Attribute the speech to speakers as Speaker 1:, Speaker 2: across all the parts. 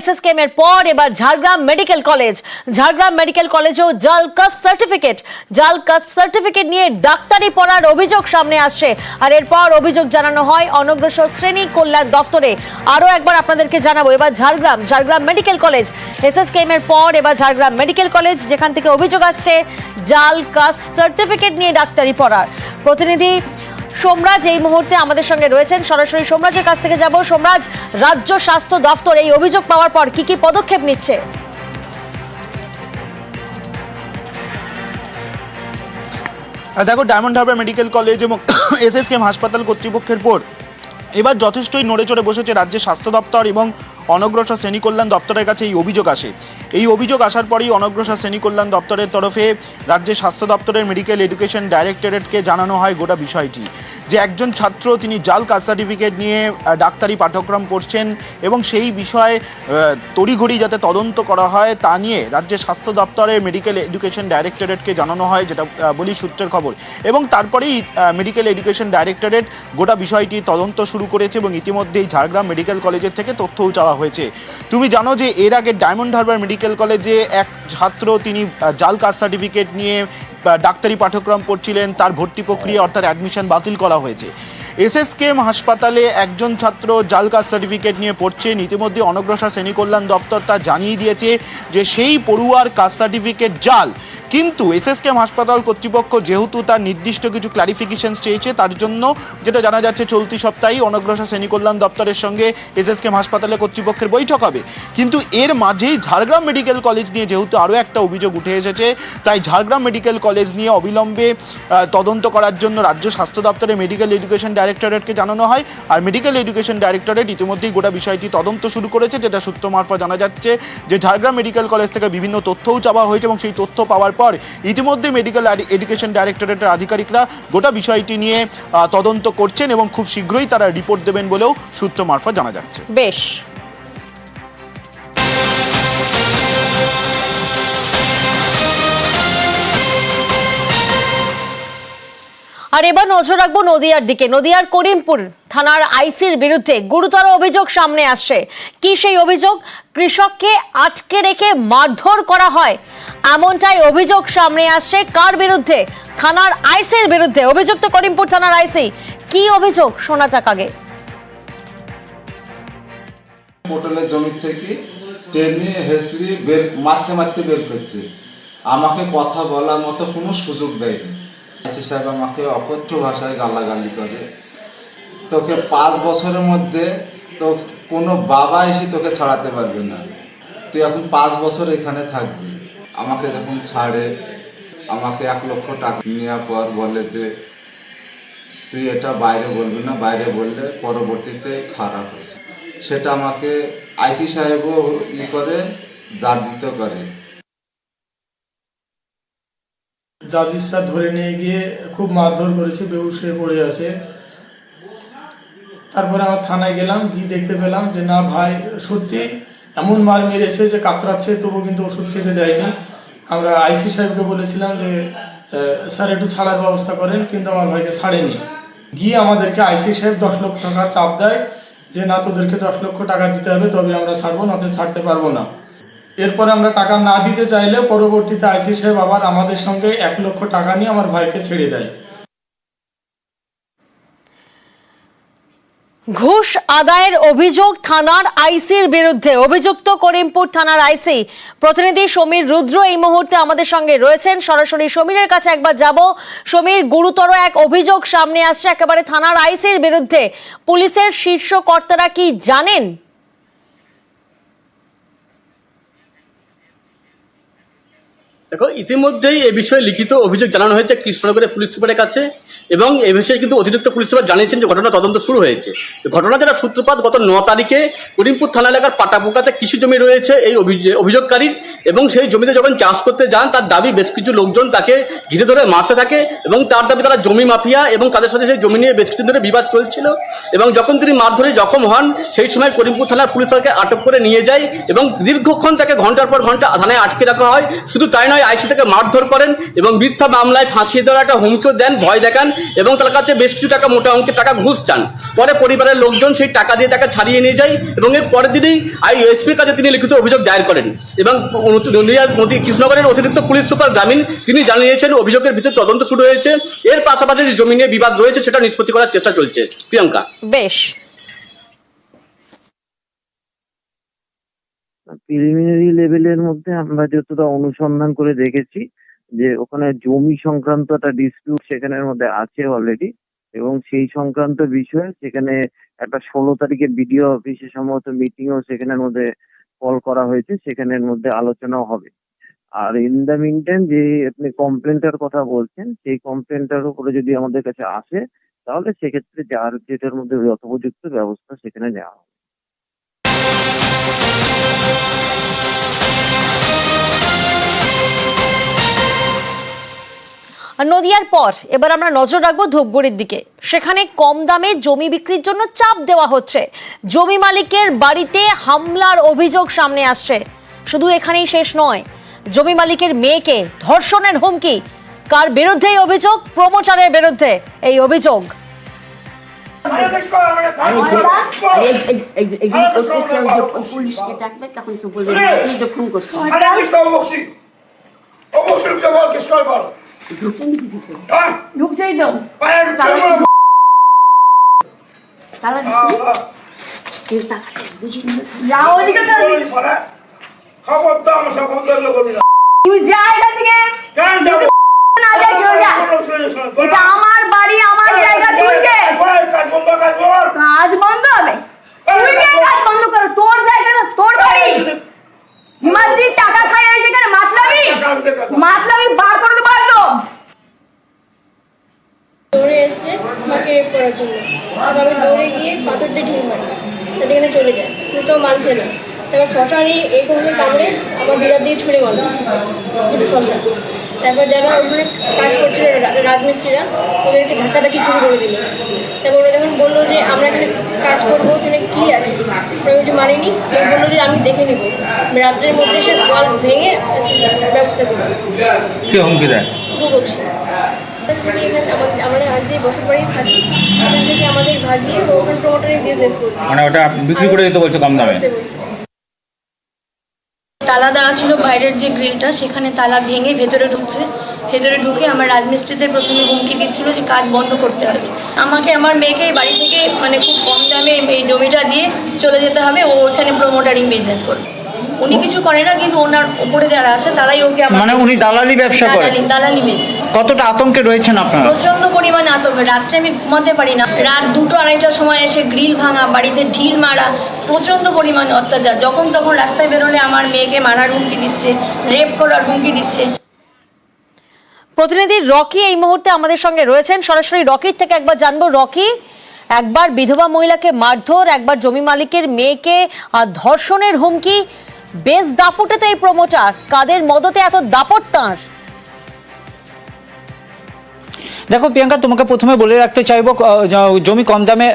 Speaker 1: SSKM এর পর এবার Jhargram medical college. Jhargram medical কলেজেও জাল কাস্ট সার্টিফিকেট জাল কাস্ট সার্টিফিকেট নিয়ে ডাক্তারি পড়ার অভিযোগ সামনে আসছে। আর এরপর অভিযোগ জানানো হয় অনগ্রসর শ্রেণি কল্যাণ দপ্তরে আরও একবার আপনাদেরকে জানাব, এবার Jhargram Jhargram medical college. SSKM এর পর এবার ঝাড়গ্রাম মেডিকেল কলেজ, যেখান থেকে অভিযোগ আসছে জাল কাস্ট সার্টিফিকেট নিয়ে ডাক্তারি পড়ার। প্রতিনিধি সোমরাজ এই মুহূর্তে আমাদের সঙ্গে রয়েছেন। সরাসরি সোমরাজের কাছ থেকে যাব। সোমরাজ, রাজ্য স্বাস্থ্য দফতর এই অভিযোগ পাওয়ার পর কি কি পদক্ষেপ নিচ্ছে?
Speaker 2: দেখো, ডায়মন্ড হারবার মেডিকেল কলেজ এবং এসএসকেএম হাসপাতাল কর্তৃপক্ষের পর এবার যথেষ্টই নড়ে চড়ে বসেছে রাজ্যের স্বাস্থ্য দপ্তর এবং অনগ্রসর শ্রেণি কল্যাণ দপ্তরের কাছে এই অভিযোগ আসে। এই অভিযোগ আসার পরেই অনগ্রসর শ্রেণি কল্যাণ দপ্তরের তরফে রাজ্যের স্বাস্থ্য দপ্তরের মেডিকেল এডুকেশন ডাইরেক্টরেটকে জানানো হয় গোটা বিষয়টি, যে একজন ছাত্র তিনি জাল কাস্ট সার্টিফিকেট নিয়ে ডাক্তারি পাঠ্যক্রম করছেন এবং সেই বিষয়ে তড়িঘড়ি যাতে তদন্ত করা হয় তা নিয়ে রাজ্যের স্বাস্থ্য দপ্তরের মেডিকেল এডুকেশন ডাইরেক্টরেটকে জানানো হয় যেটা বলি সূত্রের খবর। এবং তারপরেই মেডিকেল এডুকেশন ডাইরেক্টরেট গোটা বিষয়টি তদন্ত শুরু করেছে এবং ইতিমধ্যেই ঝাড়গ্রাম মেডিকেল কলেজের থেকে তথ্যও চাওয়া হয়েছে। তুমি জানো যে এর আগে ডায়মন্ড হারবার মেডিকেল কলেজে এক ছাত্র তিনি জাল কাস্ট সার্টিফিকেট নিয়ে ডাক্তারি পাঠ্যক্রম পড়ছিলেন তার ভর্তি প্রক্রিয়া অর্থাৎ অ্যাডমিশন বাতিল করা হয়েছে। এসএসকেএম হাসপাতালে একজন ছাত্র জাল কাস্ট সার্টিফিকেট নিয়ে পড়ছেন ইতিমধ্যে অনগ্রসর শ্রেণি কল্যাণ দপ্তর তা জানিয়ে দিয়েছে যে সেই পড়ুয়ার কাস্ট সার্টিফিকেট জাল। কিন্তু এসএসকেএম হাসপাতাল কর্তৃপক্ষ যেহেতু তার নির্দিষ্ট কিছু ক্লারিফিকেশন চেয়েছে, তার জন্য যেটা জানা যাচ্ছে চলতি সপ্তাহেই অনগ্রসর শ্রেণি কল্যাণ দপ্তরের সঙ্গে এসএসকেএম হাসপাতালে কর্তৃপক্ষের বৈঠক হবে। কিন্তু এর মাঝেই ঝাড়গ্রাম মেডিকেল কলেজ নিয়ে যেহেতু আরও একটা অভিযোগ উঠে এসেছে, তাই ঝাড়গ্রাম মেডিকেল কলেজ নিয়ে অবিলম্বে তদন্ত করার জন্য রাজ্য স্বাস্থ্য দপ্তরের মেডিকেল এডুকেশন ডাইরেক্টরেটকে জানানো হয় আর মেডিকেল এডুকেশন ডাইরেক্টরেট ইতিমধ্যেই গোটা বিষয়টি তদন্ত শুরু করেছে, যেটা সূত্র মারফত জানা যাচ্ছে যে ঝাড়গ্রাম মেডিকেল কলেজ থেকে বিভিন্ন তথ্যও চাওয়া হয়েছে এবং সেই তথ্য পাওয়ার পর ইতিমধ্যে মেডিকেল এডুকেশন ডাইরেক্টরেটের আধিকারিকরা গোটা বিষয়টি নিয়ে তদন্ত করছেন এবং খুব শীঘ্রই তারা রিপোর্ট দেবেন বলেও সূত্র মারফত জানা যাচ্ছে।
Speaker 1: বেশ। আর এবার নজর রাখব নদিয়ার দিকে। নদিয়ার করিমপুর থানার আইসির বিরুদ্ধে গুরুতর অভিযোগ সামনে আসছে। কি সেই অভিযোগ? কৃষককে আটকে রেখে মারধর করা হয়। এমনটাই অভিযোগ সামনে আসছে। কার বিরুদ্ধে? থানার আইসির বিরুদ্ধে। অভিযুক্ত করিমপুর থানার আইসি। কি অভিযোগ? শোনা যাক আগে।
Speaker 3: হোটেলের জমি থেকে টেনে হেসড়ি বের, মারতে মারতে বের করছে। আমাকে কথা বলার মতো কোনো সুযোগ দেয়নি। আইসি সাহেব আমাকে অকথ্য ভাষায় গালাগালি করে। তোকে পাঁচ বছরের মধ্যে তো কোনো বাবা এসে তোকে ছাড়াতে পারবে না। তুই এখন পাঁচ বছর এখানে থাকবি। আমাকে যখন ছাড়ে, আমাকে এক লক্ষ টাকা নেওয়ার পর বলে যে, তুই এটা বাইরে বলবি না, বাইরে বললে পরবর্তীতে খারাপ আছে সেটা আমাকে আইসি সাহেবও ই করে জার্জিত করে।
Speaker 4: জাজিসরা ধরে নিয়ে গিয়ে খুব মারধর করেছে বেহুশ হয়ে পড়ে আছে। তারপরে আমার থানায় গেলাম, গিয়ে দেখতে পেলাম যে, না ভাই, সত্যি এমন মার মেরেছে যে কাতরাচ্ছে, তবু কিন্তু ওষুধ খেতে দেয়নি। আমরা আইসি সাহেবকে বলেছিলাম যে স্যার একটু ছাড়ার ব্যবস্থা করেন, কিন্তু আমার ভাইকে ছাড়েনি। গিয়ে আমাদেরকে আইসি সাহেব দশ লক্ষ টাকা চাপ দেয় যে, না, তোদেরকে দশ লক্ষ টাকা দিতে হবে, তবে আমরা ছাড়বো, নচেত ছাড়তে পারব না। এরপরে আমরা টাকা না দিতে চাইলে পরবর্তীতে আইসি সাহেব আবার আমাদের সঙ্গে এক লক্ষ টাকা নিয়ে আমার ভাইকে ছেড়ে দেয়।
Speaker 1: ঘুষ আদায়ের অভিযোগ থানার আইসির বিরুদ্ধে। অভিযুক্ত করিমপুর থানার আইসি প্রতিনিধি সমীর রুদ্র এই মুহূর্তে আমাদের সঙ্গে রয়েছেন। সরাসরি সমীরের কাছে একবার যাব। সমীর, গুরুতর এক অভিযোগ সামনে আসছে। একেবারে থানার আইসির বিরুদ্ধে। পুলিশের শীর্ষ কর্তারা কি জানেন?
Speaker 5: দেখো, ইতিমধ্যেই এ বিষয়ে লিখিত অভিযোগ জানানো হয়েছে কৃষ্ণনগরের পুলিশ সুপারের কাছে, এবং এ বিষয়ে কিন্তু অতিরিক্ত পুলিশ সুপার জানিয়েছেন যে ঘটনা তদন্ত শুরু হয়েছে। ঘটনা যারা সূত্রপাত গত ন তারিখে করিমপুর থানা এলাকার পাটাপোকাতে কৃষি জমি রয়েছে এই অভিযোগ- অভিযোগকারীর, এবং সেই জমিতে যখন চাষ করতে যান, তার দাবি বেশ কিছু লোকজন তাকে ঘিরে ধরে মারতে থাকে, এবং তার দাবি তারা জমি মাফিয়া, এবং তাদের সাথে সেই জমি নিয়ে বেশ কিছু ধরে বিবাদ চলছিল, এবং যখন তিনি মারধরে জখম হন, সেই সময় করিমপুর থানার পুলিশ তাকে আটক করে নিয়ে যায়, এবং দীর্ঘক্ষণ তাকে ঘণ্টার পর ঘণ্টা থানায় আটকে রাখা হয়। শুধু তাই নয় ঘটনায় আইসি থেকে মারধর করেন এবং মিথ্যা মামলায় ফাঁসিয়ে দেওয়ার একটা হুমকিও দেন, ভয় দেখান এবং তার কাছে বেশ কিছু টাকা, মোটা অঙ্কের টাকা ঘুষ চান। পরে পরিবারের লোকজন সেই টাকা দিয়ে তাকে ছাড়িয়ে নিয়ে যায় এবং এর পরের দিনেই আই এসপির কাছে তিনি লিখিত অভিযোগ দায়ের করেন এবং কৃষ্ণগড়ের অতিরিক্ত পুলিশ সুপার গ্রামীণ তিনি জানিয়েছেন অভিযোগের ভিতরে তদন্ত শুরু হয়েছে। এর পাশাপাশি জমি নিয়ে বিবাদ রয়েছে সেটা নিষ্পত্তি করার চেষ্টা চলছে। প্রিয়াঙ্কা।
Speaker 1: বেশ।
Speaker 6: প্রিলিমিনারি লেভেলের মধ্যে আমরা যতটা অনুসন্ধান করে দেখেছি যে ওখানে জমি সংক্রান্ত একটা ডিসপিউট সেখানের মধ্যে আছে অলরেডি এবং সেই সংক্রান্ত বিষয়ে সেখানে একটা ষোলো তারিখে বিডিও অফিসে সম্ভবত মিটিংও সেখানের মধ্যে কল করা হয়েছে, সেখানের মধ্যে আলোচনাও হবে। আর ইন দ্য মিন যে আপনি কমপ্লেনটার কথা বলছেন, সেই কমপ্লেনটার উপরে যদি আমাদের কাছে আসে, তাহলে সেক্ষেত্রে যার যেটার মধ্যে যথোপযুক্ত ব্যবস্থা সেখানে নেওয়া হবে।
Speaker 1: নদিয়ার পর এবার আমরা নজর রাখব ধূপগুড়ির দিকে সেখানে কম দামে জমি বিক্রির জন্য চাপ দেওয়া হচ্ছে জমি মালিকের বাড়িতে হামলার অভিযোগ সামনে আসছে শুধু এখানেই শেষ নয় জমি মালিকের মেয়েকে ধর্ষণের হুমকি কার বিরুদ্ধে এই অভিযোগ প্রমোটারের বিরুদ্ধে এই অভিযোগ
Speaker 7: পুলিশকে ডাকবে তখন তো বলবে
Speaker 8: হ্যাঁ
Speaker 7: ঢুকছেই তো।
Speaker 8: পায়ে ঢুকতে বল
Speaker 7: তারা কেউ টাকা বুঝি
Speaker 9: যাও ওদিকে চল।
Speaker 8: খবর দাও আমার সব বন্ধ হলো করবি না
Speaker 9: তুই যা এখান থেকে
Speaker 8: কেন যাব
Speaker 9: না যাই সরে যা এটা আমার বাড়ি আমার জায়গা তুই কে
Speaker 8: কাজ বন্ধ কাজ বল
Speaker 9: কাজ বন্ধ হবে তুই কে কাজ বন্ধ করো তোর জায়গাটা তোর বাড়ি হিমাদ্রির টাকা খাই এসে এখানে মাতলামি মাতলামি বার করে দেবো একদম
Speaker 10: দৌড়ে এসছে আমাকে রেপ করার জন্য। তারপর আমি দৌড়ে গিয়ে পাথর দিয়ে ঢিল মারি। এখানে চলে যায়। কিন্তু ও মানছে না। তারপর শ্মশানে এইভাবে কামড়ে আমার দিদার দিয়ে ছুঁড়ে মারলো। দুটো শশা তারপর যারা ওখানে কাজ করছিল রাজমিস্ত্রিরা ওদেরকে ধাক্কাধাক্কি শুরু করে দিল। তারপর ওরা যখন বলল যে আমরা এখানে কাজ করব এখানে কী আছে? ওটি মারিনি। বলল যে আমি দেখে নেব। রাত্রের মধ্যে সে ওয়াল ভেঙে ব্যবস্থা করব
Speaker 11: কে হুমকি দেয়?
Speaker 10: দু এখানে আমাদের আমরা যে বসত বাড়ি থাকি সেখান থেকে আমাদের ভাগিয়ে ও প্রমোটারের বিজনেস করবে
Speaker 11: মানে ওটা বিক্রি করে দিতে বলছো কম দামে?
Speaker 10: তালা দেওয়া ছিল বাইরের যে গ্রিলটা সেখানে তালা ভেঙে ভেতরে ঢুকছে। ভেতরে ঢুকে আমার রাজমিস্ত্রিদের প্রথমে হুমকি দিচ্ছিল যে কাজ বন্ধ করতে হবে। আমাকে আমার মেয়েকে বাড়ি থেকে মানে খুব কম দামে এই জমিটা দিয়ে চলে যেতে হবে ও ওখানে প্রমোটারিং বিজনেস করবে। উনি কিছু করে না কিন্তু ওনার উপরে যারা আছে তারাই ওকে
Speaker 11: মানে উনি দালালি ব্যবসা করে?
Speaker 10: দালালি
Speaker 11: কতটা আতঙ্কে রয়েছেন আপনারা?
Speaker 10: প্রচণ্ড পরিমাণে আতঙ্ক। রাত্রে আমি ঘুমাতে পারি না। রাত দুটো আড়াইটার সময় এসে গ্রিল ভাঙা বাড়িতে ঢিল মারা প্রচণ্ড পরিমাণে অত্যাচার। যখন তখন রাস্তায় বেরোলে আমার মেয়েকে মারার হুমকি দিচ্ছে রেপ করার হুমকি দিচ্ছে।
Speaker 1: প্রতিনিধি রকি এই মুহূর্তে আমাদের সঙ্গে রয়েছেন। সরাসরি রকির থেকে একবার জানব। রকি একবার বিধবা মহিলাকে মারধর একবার জমি মালিকের মেয়েকে ধর্ষণের হুমকি বেশ দাপটে তো এই প্রমোটার কাদের মদতে এত দাপট তাঁর?
Speaker 11: দেখো, প্রিয়াঙ্কা, তোমাকে প্রথমে বলে রাখতে চাইব জমি কম দামে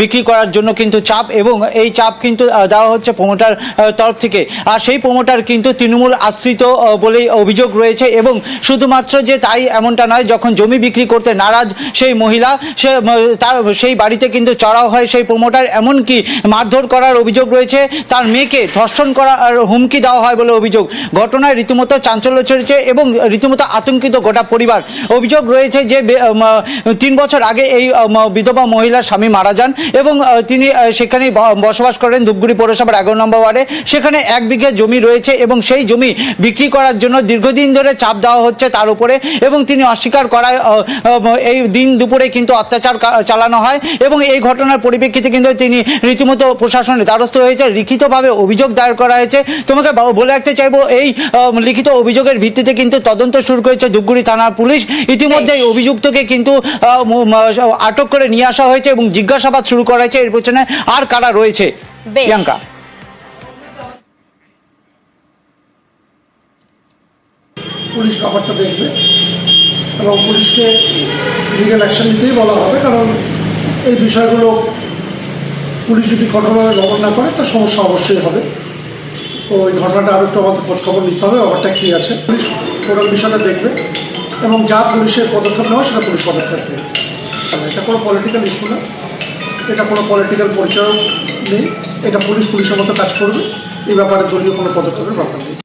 Speaker 11: বিক্রি করার জন্য কিন্তু চাপ এবং এই চাপ কিন্তু দেওয়া হচ্ছে প্রমোটার তরফ থেকে। আর সেই প্রমোটার কিন্তু তৃণমূল আশ্রিত বলেই অভিযোগ রয়েছে এবং শুধুমাত্র যে তাই এমনটা নয়, যখন জমি বিক্রি করতে নারাজ সেই মহিলা, সে তার, সেই বাড়িতে কিন্তু চড়াও হয় সেই প্রমোটার, এমনকি মারধর করার অভিযোগ রয়েছে, তার মেয়েকে ধর্ষণ করার হুমকি দেওয়া হয় বলে অভিযোগ। ঘটনায় রীতিমতো চাঞ্চল্য চলেছে এবং রীতিমতো আতঙ্কিত গোটা পরিবার। অভিযোগ রয়েছে যে তিন বছর আগে এই বিধবা মহিলার স্বামী মারা যান এবং তিনি সেখানেই বসবাস করেন ধূপগুড়ি পৌরসভার এগারো নম্বর ওয়ার্ডে। সেখানে এক বিঘে জমি রয়েছে এবং সেই জমি বিক্রি করার জন্য দীর্ঘদিন ধরে চাপ দেওয়া হচ্ছে তার উপরে এবং তিনি অস্বীকার করায় এই দিন দুপুরে কিন্তু অত্যাচার চালানো হয় এবং এই ঘটনার পরিপ্রেক্ষিতে কিন্তু তিনি রীতিমতো প্রশাসনের দ্বারস্থ হয়েছে। লিখিতভাবে অভিযোগ দায়ের করা হয়েছে। তোমাকে বলে রাখতে চাইব, এই লিখিত অভিযোগের ভিত্তিতে কিন্তু তদন্ত শুরু করেছে ধূপগুড়ি থানার পুলিশ। ইতিমধ্যে এই অভিযুক্তকে কিন্তু আটক করে নিয়ে আসা হয়েছে এবং জিজ্ঞাসাবাদ শুরু করা হয়েছে এর পেছনে আর কারা রয়েছে। প্রিয়াঙ্কা।
Speaker 8: পুলিশ ব্যাপারটা দেখবে এবং পুলিশকে লিগেল অ্যাকশন নিতেই বলা হবে কারণ এই বিষয়গুলো পুলিশ যদি কঠোরভাবে ব্যবহার না করে তার সমস্যা অবশ্যই হবে। তো ওই ঘটনাটা আরও একটু আমাদের খোঁজখবর নিতে হবে ব্যাপারটা কী আছে? পুলিশ টোটাল বিষয়টা দেখবে। এবং যা পুলিশের পদক্ষেপ নেওয়া সেটা পুলিশ পদক্ষেপ নেবে এটা কোনো পলিটিক্যাল ইস্যু না। এটা কোনো পলিটিক্যাল পরিচয় নেই। এটা পুলিশ পুলিশের মতো কাজ করবে। এই ব্যাপারে দলীয় কোনো পদক্ষেপের ব্যাপার